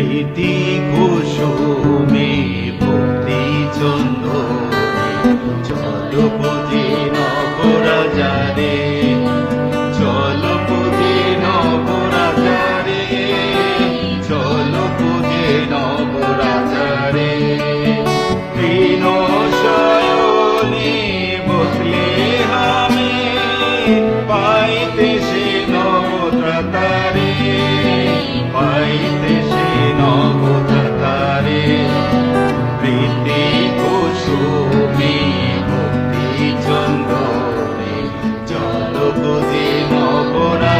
স্মৃতি কুসুমে, ভক্তি চন্দনে, চলো পথে নবরাজা রে চলো পথে নবরাজা রে চলো পথে নবরাজা বসলে আমি পাইতে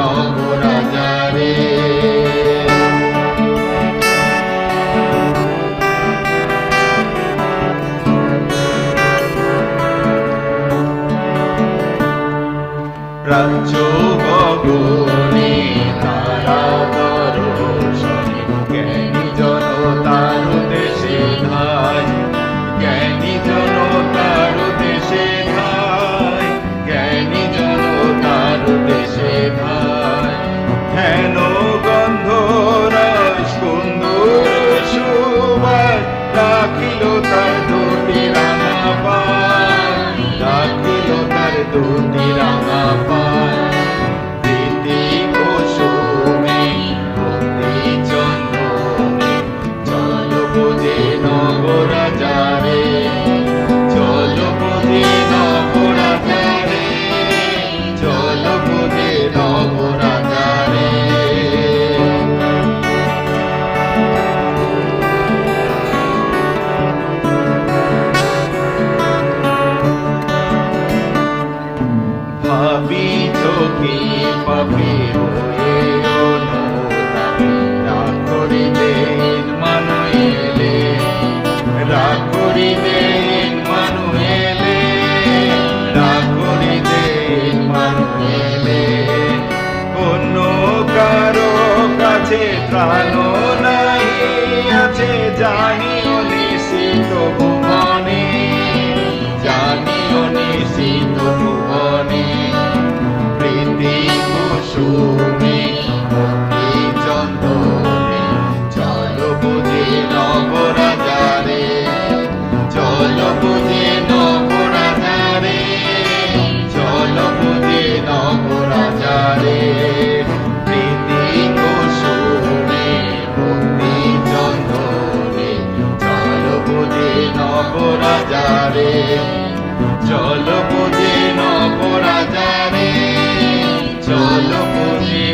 영 do amigo পারে। চল বুঝে নপরাজারে চল বুঝে